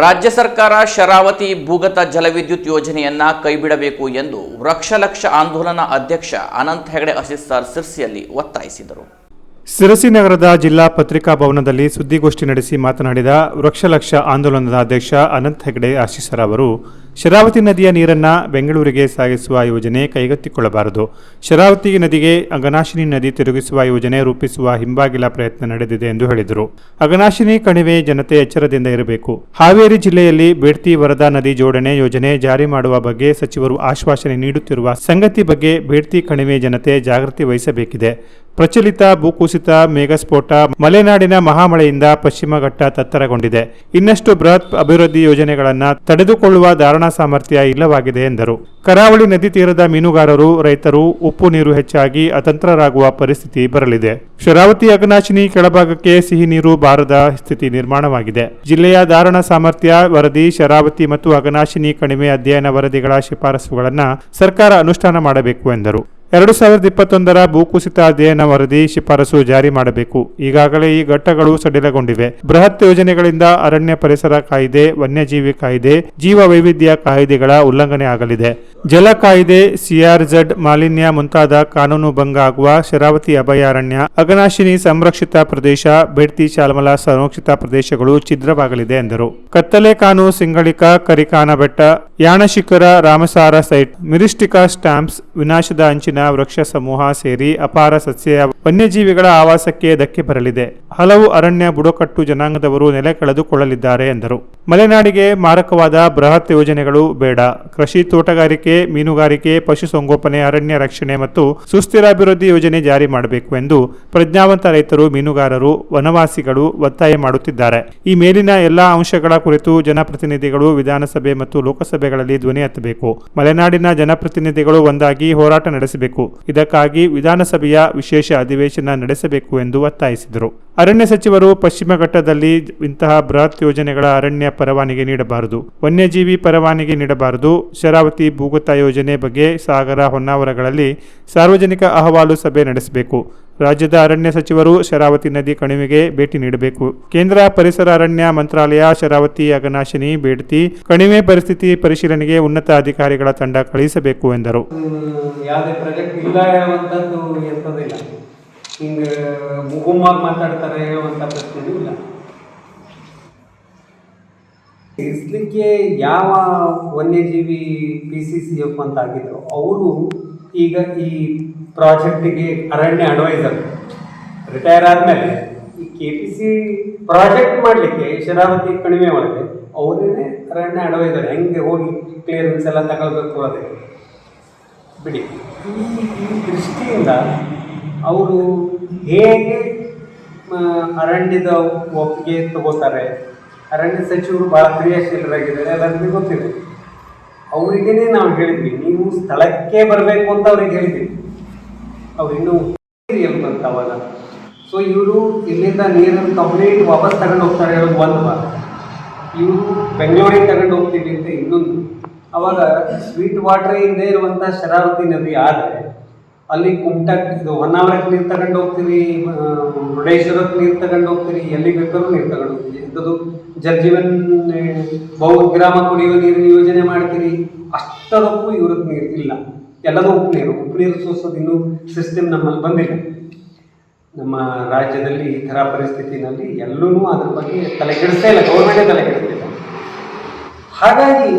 ರಾಜ್ಯ ಸರ್ಕಾರ ಶರಾವತಿ ಭೂಗತ ಜಲವಿದ್ಯುತ್ ಯೋಜನೆಯನ್ನ ಕೈಬಿಡಬೇಕು ಎಂದು ವೃಕ್ಷಲಕ್ಷ ಆಂದೋಲನ ಅಧ್ಯಕ್ಷ ಅನಂತ್ ಹೆಗಡೆ ಅಸಿಸ್ತಾರ್ ಸಿರ್ಸಿಯಲ್ಲಿ ಒತ್ತಾಯಿಸಿದರು. ಸಿರಸಿ ನಗರದ ಜಿಲ್ಲಾ ಪತ್ರಿಕಾ ಭವನದಲ್ಲಿ ಸುದ್ದಿಗೋಷ್ಠಿ ನಡೆಸಿ ಮಾತನಾಡಿದ ವೃಕ್ಷಲಕ್ಷ ಆಂದೋಲನದ ಅಧ್ಯಕ್ಷ ಅನಂತ್ ಹೆಗಡೆ ಆಶೀಸರ ಅವರು ಶರಾವತಿ ನದಿಯ ನೀರನ್ನು ಬೆಂಗಳೂರಿಗೆ ಸಾಗಿಸುವ ಯೋಜನೆ ಕೈಗೆತ್ತಿಕೊಳ್ಳಬಾರದು. ಶರಾವತಿ ನದಿಗೆ ಅಗನಾಶಿನಿ ನದಿ ತಿರುಗಿಸುವ ಯೋಜನೆ ರೂಪಿಸುವ ಹಿಂಬಾಗಿಲ ಪ್ರಯತ್ನ ನಡೆದಿದೆ ಎಂದು ಹೇಳಿದರು. ಅಗನಾಶಿನಿ ಕಣಿವೆ ಜನತೆ ಎಚ್ಚರದಿಂದ ಇರಬೇಕು. ಹಾವೇರಿ ಜಿಲ್ಲೆಯಲ್ಲಿ ಬೇಡ್ತಿ ವರದಾ ನದಿ ಜೋಡಣೆ ಯೋಜನೆ ಜಾರಿ ಮಾಡುವ ಬಗ್ಗೆ ಸಚಿವರು ಆಶ್ವಾಸನೆ ನೀಡುತ್ತಿರುವ ಸಂಗತಿ ಬಗ್ಗೆ ಬೇಡ್ತಿ ಕಣಿವೆ ಜನತೆ ಜಾಗೃತಿ ವಹಿಸಬೇಕಿದೆ. ಪ್ರಚಲಿತ ಭೂಕುಸಿತ, ಮೇಘಸ್ಫೋಟ, ಮಲೆನಾಡಿನ ಮಹಾಮಳೆಯಿಂದ ಪಶ್ಚಿಮ ಘಟ್ಟ ತತ್ತರಗೊಂಡಿದೆ. ಇನ್ನಷ್ಟು ಬೃಹತ್ ಅಭಿವೃದ್ಧಿ ಯೋಜನೆಗಳನ್ನು ತಡೆದುಕೊಳ್ಳುವ ಧಾರಣಾ ಸಾಮರ್ಥ್ಯ ಇಲ್ಲವಾಗಿದೆ ಎಂದರು. ಕರಾವಳಿ ನದಿ ತೀರದ ಮೀನುಗಾರರು, ರೈತರು ಉಪ್ಪು ನೀರು ಹೆಚ್ಚಾಗಿ ಅತಂತ್ರರಾಗುವ ಪರಿಸ್ಥಿತಿ ಬರಲಿದೆ. ಶರಾವತಿ ಅಗ್ನಾಶಿನಿ ಕೆಳಭಾಗಕ್ಕೆ ಸಿಹಿ ನೀರು ಬಾರದ ಸ್ಥಿತಿ ನಿರ್ಮಾಣವಾಗಿದೆ. ಜಿಲ್ಲೆಯ ಧಾರಣಾ ಸಾಮರ್ಥ್ಯ, ವರದಿ, ಶರಾವತಿ ಮತ್ತು ಅಗ್ನಾಶಿನಿ ಕಣಿವೆ ಅಧ್ಯಯನ ವರದಿಗಳ ಶಿಫಾರಸುಗಳನ್ನು ಸರ್ಕಾರ ಅನುಷ್ಠಾನ ಮಾಡಬೇಕು ಎಂದರು. ಎರಡು ಸಾವಿರದ ಇಪ್ಪತ್ತೊಂದರ ಭೂಕುಸಿತ ಅಧ್ಯಯನ ವರದಿ ಶಿಫಾರಸು ಜಾರಿ ಮಾಡಬೇಕು. ಈಗಾಗಲೇ ಈ ಘಟ್ಟಗಳು ಸಡಿಲಗೊಂಡಿವೆ. ಬೃಹತ್ ಯೋಜನೆಗಳಿಂದ ಅರಣ್ಯ ಪರಿಸರ ಕಾಯ್ದೆ, ವನ್ಯಜೀವಿ ಕಾಯ್ದೆ ಜೀವ ವೈವಿಧ್ಯ ಕಾಯ್ದೆಗಳ ಉಲ್ಲಂಘನೆ ಆಗಲಿದೆ. ಜಲ ಕಾಯ್ದೆ ಸಿಆರ್ಝೆಡ್ ಮಾಲಿನ್ಯ ಮುಂತಾದ ಕಾನೂನು ಭಂಗ ಆಗುವ ಶರಾವತಿ ಅಭಯಾರಣ್ಯ ಅಗನಾಶಿನಿ ಸಂರಕ್ಷಿತ ಪ್ರದೇಶ, ಬೇಡ್ತಿ ಶಾಲ್ಮಲಾ ಸಂರಕ್ಷಿತ ಪ್ರದೇಶಗಳು ಛಿದ್ರವಾಗಲಿದೆ ಎಂದರು. ಕತ್ತಲೆ ಕಾನು ಸಿಂಗಳಿಕ ಕರಿಕಾನ ಬೆಟ್ಟ ಯಾಣಶಿಖರ ರಾಮಸಾರ ಸೈಟ್, ಮಿರಿಸ್ಟಿಕಾ ಸ್ಟಾಂಪ್ಸ್ ವಿನಾಶದ ಅಂಚಿನ ವೃಕ್ಷ ಸಮೂಹ ಸೇರಿ ಅಪಾರ ಸಸ್ಯ ವನ್ಯಜೀವಿಗಳ ಆವಾಸಕ್ಕೆ ಧಕ್ಕೆ ಬರಲಿದೆ. ಹಲವು ಅರಣ್ಯ ಬುಡಕಟ್ಟು ಜನಾಂಗದವರು ನೆಲೆ ಕಳೆದುಕೊಳ್ಳಲಿದ್ದಾರೆ ಎಂದರು. ಮಲೆನಾಡಿಗೆ ಮಾರಕವಾದ ಬೃಹತ್ ಯೋಜನೆಗಳು ಬೇಡ. ಕೃಷಿ ತೋಟಗಾರಿಕೆ, ಮೀನುಗಾರಿಕೆ, ಪಶುಸಂಗೋಪನೆ, ಅರಣ್ಯ ರಕ್ಷಣೆ ಮತ್ತು ಸುಸ್ಥಿರ ಅಭಿವೃದ್ಧಿ ಯೋಜನೆ ಜಾರಿ ಮಾಡಬೇಕು ಎಂದು ಪ್ರಜ್ಞಾವಂತ ರೈತರು, ಮೀನುಗಾರರು, ವನವಾಸಿಗಳು ಒತ್ತಾಯ ಮಾಡುತ್ತಿದ್ದಾರೆ. ಈ ಮೇಲಿನ ಎಲ್ಲಾ ಅಂಶಗಳ ಕುರಿತು ಜನಪ್ರತಿನಿಧಿಗಳು ವಿಧಾನಸಭೆ ಮತ್ತು ಲೋಕಸಭೆಗಳಲ್ಲಿ ಧ್ವನಿ ಎತ್ತಬೇಕು. ಮಲೆನಾಡಿನ ಜನಪ್ರತಿನಿಧಿಗಳು ಒಂದಾಗಿ ಹೋರಾಟ ನಡೆಸಬೇಕು. ಇದಕ್ಕಾಗಿ ವಿಧಾನಸಭೆಯ ವಿಶೇಷ ಅಧಿವೇಶನ ನಡೆಸಬೇಕು ಎಂದು ಒತ್ತಾಯಿಸಿದರು. ಅರಣ್ಯ ಸಚಿವರು ಪಶ್ಚಿಮ ಘಟ್ಟದಲ್ಲಿ ಇಂತಹ ಬೃಹತ್ ಯೋಜನೆಗಳ ಅರಣ್ಯ ಪರವಾನಿಗೆ ನೀಡಬಾರದು, ವನ್ಯಜೀವಿ ಪರವಾನಗಿ ನೀಡಬಾರದು, ಶರಾವತಿ ಭೂಗತ ಯೋಜನೆ ಬಗ್ಗೆ ಸಾಗರ ಹೊನ್ನಾವರಗಳಲ್ಲಿ ಸಾರ್ವಜನಿಕ ಅಹವಾಲು ಸಭೆ ನಡೆಸಬೇಕು. ರಾಜ್ಯದ ಅರಣ್ಯ ಸಚಿವರು ಶರಾವತಿ ನದಿ ಕಣಿವೆಗೆ ಭೇಟಿ ನೀಡಬೇಕು. ಕೇಂದ್ರ ಪರಿಸರ ಅರಣ್ಯ ಮಂತ್ರಾಲಯ ಶರಾವತಿ ಅಗನಾಶಿನಿ ಬೇಡ್ತಿ ಕಣಿವೆ ಪರಿಸ್ಥಿತಿ ಪರಿಶೀಲನೆಗೆ ಉನ್ನತ ಅಧಿಕಾರಿಗಳ ತಂಡ ಕಳುಹಿಸಬೇಕು ಎಂದರು. ಯಾವ ವನ್ಯಜೀವಿ ಪಿ ಸಿ ಸಿ ಎಫ್ ಅಂತ ಆಗಿದ್ರು, ಅವರು ಈಗ ಈ ಪ್ರಾಜೆಕ್ಟಿಗೆ ಅರಣ್ಯ ಅಡ್ವೈಸರ್ ರಿಟೈರ್ ಆದಮೇಲೆ ಈ ಕೆ ಪಿ ಸಿ ಪ್ರಾಜೆಕ್ಟ್ ಮಾಡಲಿಕ್ಕೆ ಶರಾವತಿ ಕಣಿವೆ ಒಳಗೆ ಅವರೇನೆ ಅರಣ್ಯ ಅಡ್ವೈಸರ್ ಹೆಂಗೆ ಹೋಗಿ ಕ್ಲಿಯರೆನ್ಸ್ ಎಲ್ಲ ತಗೊಳ್ಬೇಕು ಅದಕ್ಕೆ. ಬಿಡಿ. ಈ ದೃಷ್ಟಿಯಿಂದ ಅವರು ಹೇಗೆ ಅರಣ್ಯದ ಒಪ್ಪಿಗೆ ತಗೋತಾರೆ? ಅರಣ್ಯ ಸಚಿವರು ಭಾಳ ಕ್ರಿಯಾಶೀಲರಾಗಿದ್ದಾರೆ, ಎಲ್ಲರಿಗೂ ಗೊತ್ತಿದೆ. ಅವರಿಗೇನೆ ನಾವು ಹೇಳಿದ್ವಿ, ನೀವು ಸ್ಥಳಕ್ಕೆ ಬರಬೇಕು ಅಂತ ಅವ್ರಿಗೆ ಹೇಳಿದ್ವಿ. ಅವ್ರು ಇನ್ನೂ ಬಂತ ಅವಾಗ ಸೊ ಇವರು ಇಲ್ಲಿಂದ ನೀರನ್ನು ಕಂಪ್ಲೀಟ್ ವಾಪಸ್ ತಗೊಂಡು ಹೋಗ್ತಾರೆ ಹೇಳೋದು ಒಂದು ವಾರ ಇವರು ಬೆಂಗಳೂರಿಗೆ ತಗೊಂಡು ಹೋಗ್ತೀವಿ ಅಂತ ಇನ್ನೊಂದು. ಅವಾಗ ಸ್ವೀಟ್ ವಾಟರ್ ಇಲ್ಲದೆ ಇರುವಂಥ ಶರಾವತಿ ನದಿ ಆದರೆ ಅಲ್ಲಿ ಕುಮಟಕ್ ಇದು ಹೊನ್ನಾವರಕ್ಕೆ ನೀರು ತಗೊಂಡು ಹೋಗ್ತೀರಿ ಮುರುಡೇಶ್ವರಕ್ಕೆ ನೀರು ತಗೊಂಡು ಹೋಗ್ತೀರಿ, ಎಲ್ಲಿ ಬೇಕಾದ್ರೂ ನೀರು ತಗೊಂಡು ಹೋಗ್ತೀರಿ. ಎಂಥದ್ದು ಬಹು ಗ್ರಾಮ ಕುಡಿಯುವ ನೀರಿನ ಯೋಜನೆ ಮಾಡ್ತೀರಿ. ಅಷ್ಟರಕ್ಕೂ ಇವ್ರದ್ದು ನೀರು ಇಲ್ಲ. ಎಲ್ಲದೂ ಉಪ್ಪು ನೀರು. ಉಪ್ಪು ನೀರು ಸೋಸೋದು ಇನ್ನೂ ಸಿಸ್ಟಮ್ ನಮ್ಮಲ್ಲಿ ಬಂದಿಲ್ಲ. ನಮ್ಮ ರಾಜ್ಯದಲ್ಲಿ ಈ ಥರ ಪರಿಸ್ಥಿತಿನಲ್ಲಿ ಎಲ್ಲೂ ಅದ್ರ ಬಗ್ಗೆ ತಲೆ ಕೆಡಿಸ್ತಾ ಇಲ್ಲ. ಗೌರ್ಮೆಂಟೇ ತಲೆ ಕೆಡಿಸ್ತಿಲ್ಲ ಹಾಗಾಗಿ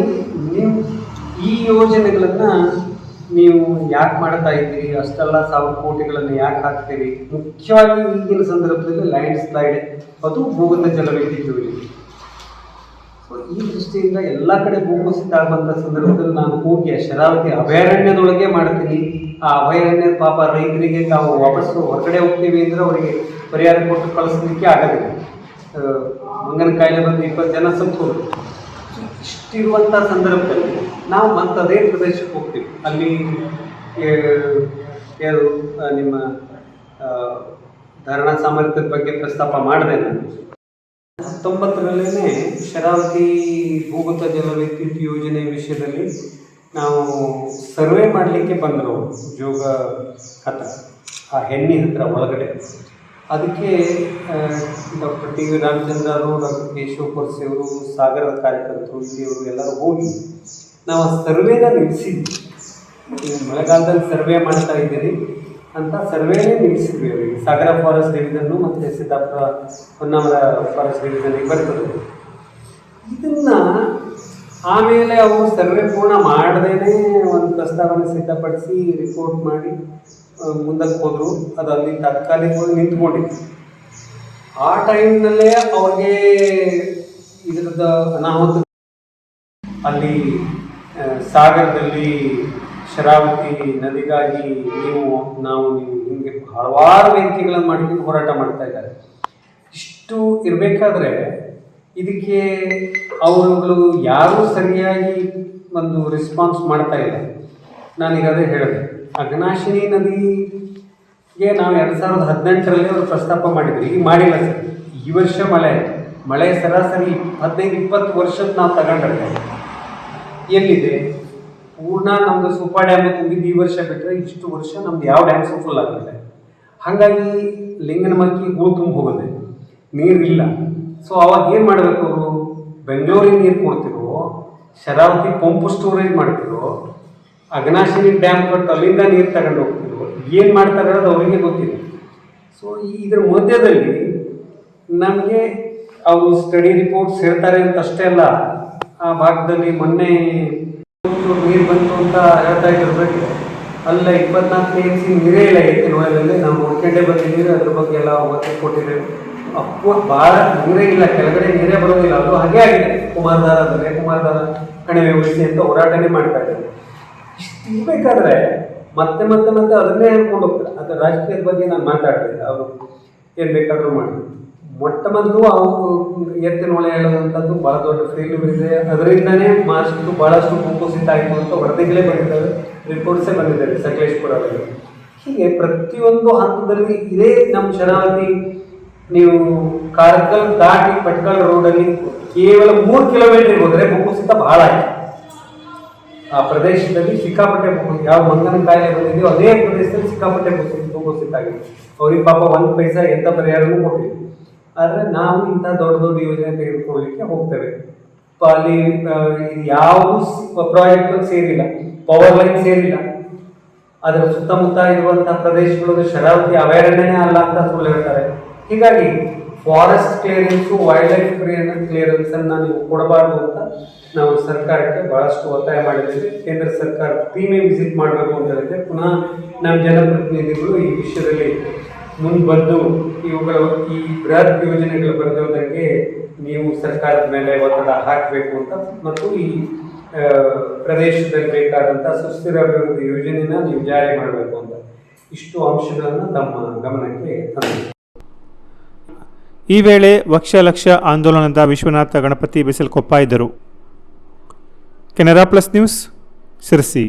ನೀವು ಈ ಯೋಜನೆಗಳನ್ನು ನೀವು ಯಾಕೆ ಮಾಡ್ತಾ ಇದ್ದೀರಿ? ಅಷ್ಟೆಲ್ಲ ಸಾವಿರ ಕೋಟಿಗಳನ್ನು ಯಾಕೆ ಹಾಕ್ತೀರಿ? ಮುಖ್ಯವಾಗಿ ಈಗಿನ ಸಂದರ್ಭದಲ್ಲಿ ಲ್ಯಾಂಡ್ ಸ್ಲೈಡ್ ಅದು ಭೂಗತ ಜಲವಿದ್ಯುತ್ ಸೊ ಈ ದೃಷ್ಟಿಯಿಂದ ಎಲ್ಲ ಕಡೆ ಭೂಕುಸಿತ ಆಗುವಂಥ ಸಂದರ್ಭದಲ್ಲಿ ನಾನು ಹೋಗಿ ಶರಾವತಿ ಅಭಯಾರಣ್ಯದೊಳಗೆ ಮಾಡ್ತೀನಿ. ಆ ಅಭಯಾರಣ್ಯ ಪಾಪ ರೈತರಿಗೆ ನಾವು ವಾಪಸ್ಸು ಹೊರಗಡೆ ಹೋಗ್ತೀವಿ ಅಂದರೆ ಅವರಿಗೆ ಪರಿಹಾರ ಕೊಟ್ಟು ಕಳಿಸಲಿಕ್ಕೆ ಆಗೋದಿಲ್ಲ. ಆ, ಮಂಗನ ಕಾಯಿಲೆ ಬಂದು ಇಪ್ಪತ್ತು ಜನ ಸತ್ತು ಇಷ್ಟಿರುವಂತ ಸಂದರ್ಭದಲ್ಲಿ ನಾವು ಅದೇ ಪ್ರದೇಶಕ್ಕೆ ಹೋಗ್ತೀವಿ. ಅಲ್ಲಿ ನಿಮ್ಮ ಧಾರಣಾ ಸಾಮರ್ಥ್ಯದ ಬಗ್ಗೆ ಪ್ರಸ್ತಾಪ ಮಾಡಿದೆ ನಾನು. ಹತ್ತೊಂಬತ್ತರಲ್ಲೇ ಶರಾವತಿ ಭೂಗತ ಜಲವಿದ್ಯುತ್ ಯೋಜನೆ ವಿಷಯದಲ್ಲಿ ನಾವು ಸರ್ವೆ ಮಾಡಲಿಕ್ಕೆ ಬಂದರು ಜೋಗ ಹತ್ರ, ಆ ಹೆಣ್ಣಿ ಹತ್ರ ಒಳಗಡೆ. ಅದಕ್ಕೆ ಡಾಕ್ಟರ್ ಟಿ ವಿ ರಾಮಚಂದ್ರ ಅವರು ಡಾಕ್ಟರ್ ಕೇಶವ ಕೊರ್ಸಿ ಅವರು ಸಾಗರದ ಕಾರ್ಯಕರ್ತರು, ಇಲ್ಲಿಯವರು ಎಲ್ಲರೂ ಹೋಗಿ ನಾವು ಸರ್ವೇನ ನಿಲ್ಲಿಸಿದ್ವಿ. ಮಳೆಗಾಲದಲ್ಲಿ ಸರ್ವೆ ಮಾಡ್ತಾ ಇದ್ದೀರಿ ಅಂತ ಸರ್ವೇನೇ ನಿಲ್ಲಿಸಿದ್ವಿ ಅವರಿಗೆ. ಸಾಗರ ಫಾರೆಸ್ಟ್ ಡಿವಿಷನ್ನು ಮತ್ತು ಸಿದ್ದಾಪುರ ಹೊನ್ನಾವರ ಫಾರೆಸ್ಟ್ ಡಿವಿಷನ್ಗೆ ಬರ್ತದೆ. ಇದನ್ನ ಆಮೇಲೆ ಅವರು ಸರ್ವೆ ಪೂರ್ಣ ಮಾಡದೇನೆ ಒಂದು ಪ್ರಸ್ತಾವನೆ ಸಿದ್ಧಪಡಿಸಿ ರಿಪೋರ್ಟ್ ಮಾಡಿ ಮುಂದಕ್ಕೆ ಹೋದರು. ಅದು ಅಲ್ಲಿ ತಾತ್ಕಾಲಿಕವಾಗಿ ನಿಂತ್ಕೊಂಡಿತ್ತು. ಆ ಟೈಮ್ನಲ್ಲೇ ಅವ್ರಿಗೆ ಇದ್ರದ್ದು ಅನಾಹುತ ಅಲ್ಲಿ ಸಾಗರದಲ್ಲಿ ಶರಾವತಿ ನದಿಗಾಗಿ ನೀವು, ನಾವು ನೀವು ಹಿಂಗೆ ಹಲವಾರು ವೇದಿಕೆಗಳನ್ನು ಮಾಡಿಕೊಂಡು ಹೋರಾಟ ಮಾಡ್ತಾ ಇದ್ದಾರೆ. ಇಷ್ಟು ಇರಬೇಕಾದ್ರೆ ಇದಕ್ಕೆ ಅವರುಗಳು ಯಾರೂ ಸರಿಯಾಗಿ ಒಂದು ರೆಸ್ಪಾನ್ಸ್ ಮಾಡ್ತಾ ಇಲ್ಲ. ನಾನೀಗ ಅದೇ ಹೇಳಿದೆ. ಅಗ್ನಾಶಿನಿ ನದಿಗೆ ನಾವು ಎರಡು ಸಾವಿರದ ಹದಿನೆಂಟರಲ್ಲಿ ಅವರು ಪ್ರಸ್ತಾಪ ಮಾಡಿದ್ವಿ ಈಗ ಮಾಡಿಲ್ಲ ಸರ್. ಈ ವರ್ಷ ಮಳೆ. ಮಳೆ ಸರಾಸರಿ ಹದಿನೈದು ಇಪ್ಪತ್ತು ವರ್ಷದ ನಾವು ತಗೊಂಡ್ರೆ ಎಲ್ಲಿದೆ? ಪೂರ್ಣ ನಮ್ದು ಸೂಪರ್ ಡ್ಯಾಮ್ ತುಂಬಿದ್ದು ಈ ವರ್ಷ ಬಿಟ್ಟರೆ ಇಷ್ಟು ವರ್ಷ ನಮ್ದು ಯಾವ ಡ್ಯಾಮ್ಸು ಫುಲ್ ಆಗಿಲ್ಲ ಹಾಗಾಗಿ ಲಿಂಗನಮಕ್ಕಿ ಹೂ ತುಂಬ ಹೋಗುತ್ತೆ. ನೀರಿಲ್ಲ ಸೊ ಅವಾಗ ಏನು ಮಾಡಬೇಕು ಅವರು? ಬೆಂಗಳೂರಿಗೆ ನೀರು ಕೊಡ್ತಿರೋ, ಶರಾವತಿ ಪಂಪ್ ಸ್ಟೋರೇಜ್ ಮಾಡ್ತಿರೋ ಅಗ್ನಾಶಿನಿ ಡ್ಯಾಮ್ ಕೊಟ್ಟು ಅಲ್ಲಿಂದ ನೀರು ತಗೊಂಡು ಹೋಗ್ತಿರೋ, ಏನು ಮಾಡ್ತಾರೆ ಅನ್ನೋದು ಅವರಿಗೆ ಗೊತ್ತಿದೆ ಸೊ ಇದರ ಮಧ್ಯದಲ್ಲಿ ನಮಗೆ ಅವರು ಸ್ಟಡಿ ರಿಪೋರ್ಟ್ಸ್ ಹೇಳ್ತಾರೆ ಅಂತ ಅಷ್ಟೇ ಅಲ್ಲ. ಆ ಭಾಗದಲ್ಲಿ ಮೊನ್ನೆ ನೀರು ಬಂತು ಅಂತ ಹೇಳ್ತಾ ಇದ್ದಿರ್ಬೇಕು ಅಲ್ಲ ಇಪ್ಪತ್ನಾಲ್ಕು ಎಂ ಸಿ ನೀರೇ ಇಲ್ಲ ಹೊಳೆಯಲ್ಲಿ ನಾವು ಹುಡ್ಕೊಂಡೇ ಬಂದಿದ್ದೀವಿ ಅದ್ರ ಬಗ್ಗೆ ಎಲ್ಲ ಒತ್ತು ಕೊಟ್ಟಿದ್ದೇವೆ. ಅಪ್ಪ ಭಾಳ ನೀರೇ ಇಲ್ಲ, ಕೆಳಗಡೆ ನೀರೇ ಬರೋದಿಲ್ಲ ಅದು ಹಾಗೆ ಆಗಿದೆ. ಕುಮಾರಧಾರದಲ್ಲಿ ಕುಮಾರಧಾರ ಕಣಿವೆ ಉಳಿಸಿ ಅಂತ ಹೋರಾಟನೇ ಮಾಡ್ತಾ ಇದ್ದಾರೆ. ಇಷ್ಟು ಇರಬೇಕಾದ್ರೆ ಮತ್ತೆ ಮತ್ತೆ ಮತ್ತೆ ಅದನ್ನೇ ಹೇಳ್ಕೊಂಡು ಹೋಗ್ತಾರೆ. ಅದು ರಾಜಕೀಯದ ಬಗ್ಗೆ ನಾನು ಮಾತಾಡ್ತೀನಿ ಅವರು ಏನು ಬೇಕಾದರೂ ಮಾಡಿ ಮೊಟ್ಟ ಮೊದಲು ಅವು, ಎತ್ತಿನ ಒಳೆ ಹೇಳುವಂಥದ್ದು ಭಾಳ ದೊಡ್ಡ ಫೇಲ್ಯೂರ್ ಇದೆ ಅದರಿಂದನೇ ಮಾರ್ಕ್ಸ್ದು ಭಾಳಷ್ಟು ಕುಂಕುಸಿತ ಆಯಿತು ಅಂತ ವರದಿಗಳೇ ಬಂದಿದ್ದಾವೆ. ರಿಪೋರ್ಟ್ಸೇ ಬಂದಿದ್ದಾರೆ ಸಕಲೇಶ್ಪುರದಲ್ಲಿ ಹೀಗೆ ಪ್ರತಿಯೊಂದು ಹಂತದಲ್ಲಿ ಇದೇ ನಮ್ಮ ಶರಾವತಿ ನೀವು ಕಾರ್ಕಲ್ ದಾಟಿ ಪಟ್ಕಲ್ ರೋಡಲ್ಲಿ ಕೇವಲ ಮೂರು ಕಿಲೋಮೀಟರ್ ಹೋದರೆ ಭೂಕುಸಿತ ಬಹಳ ಆಯಿತು. ಆ ಪ್ರದೇಶದಲ್ಲಿ ಸಿಕ್ಕಾಪಟ್ಟೆ ಯಾವ ಮಂಗನ ಕಾಯಿಲೆ ಬಂದಿದೆಯೋ ಅದೇ ಪ್ರದೇಶದಲ್ಲಿ ಸಿಕ್ಕಾಪಟ್ಟೆ ಭೂಕುಸಿತ ಆಗಿದೆ. ಅವ್ರಿಗೆ ಪಾಪ ಒಂದು ಪೈಸಾ ಎಂಥ ಪರಿಹಾರವೂ ಕೊಟ್ಟಿಲ್ಲ. ಆದರೆ ನಾವು ಇಂಥ ದೊಡ್ಡ ದೊಡ್ಡ ಯೋಜನೆ ತೆಗೆದುಕೊಳ್ಳಲಿಕ್ಕೆ ಹೋಗ್ತೇವೆ. ಅಲ್ಲಿ ಯಾವುದು ಪ್ರಾಜೆಕ್ಟ್ ಸೇರಿಲ್ಲ. ಪವರ್ ಲೈನ್ ಸೇರಿಲ್ಲ. ಅದರ ಸುತ್ತಮುತ್ತ ಇರುವಂತಹ ಪ್ರದೇಶಗಳು ಶರಾವತಿ ಅಭಯಾರಣ್ಯನೇ ಅಲ್ಲ ಅಂತ ಸುಳ್ಳು ಹೇಳ್ತಾರೆ. ಹೀಗಾಗಿ forest clearance wildlife clearance ಅನ್ನ ನೀವು ಕೊಡಬಾರ್ದು ಅಂತ ನಾವು ಸರ್ಕಾರಕ್ಕೆ ಬಹಳಷ್ಟು ಒತ್ತಾಯ ಮಾಡಿದ್ದೀವಿ. ಕೇಂದ್ರ ಸರ್ಕಾರ ಟೀಮೇ ವಿಸಿಟ್ ಮಾಡಬೇಕು ಅಂತ ಹೇಳಿದ್ರೆ ಪುನಃ ನಮ್ಮ ಜನಪ್ರತಿನಿಧಿಗಳು ಈ ವಿಷಯದಲ್ಲಿ ಮುಂದೆ ಬಂದು ಇವುಗಳು ಈ ಬೃಹತ್ ಯೋಜನೆಗಳು ಬರೆದೋದಂಗೆ ನೀವು ಸರ್ಕಾರದ ಮೇಲೆ ಒತ್ತಡ ಹಾಕಬೇಕು ಅಂತ ಮತ್ತು ಈ ಪ್ರದೇಶದಲ್ಲಿ ಬೇಕಾದಂಥ ಸುಸ್ಥಿರ ಅಭಿವೃದ್ಧಿ ಯೋಜನೆನ ನೀವು ಜಾರಿ ಮಾಡಬೇಕು ಅಂತ. ಇಷ್ಟು ಅಂಶಗಳನ್ನು ತಮ್ಮ ಗಮನಕ್ಕೆ ತಂದಿದೆ ಈ ವೇಳೆ ವಕ್ಷಲಕ್ಷ ಆಂದೋಲನದ ವಿಶ್ವನಾಥ ಗಣಪತಿ ಬೆಸಲ್ಕೊಪ್ಪ ಇದ್ದರು. Canara plus news, Sirsi.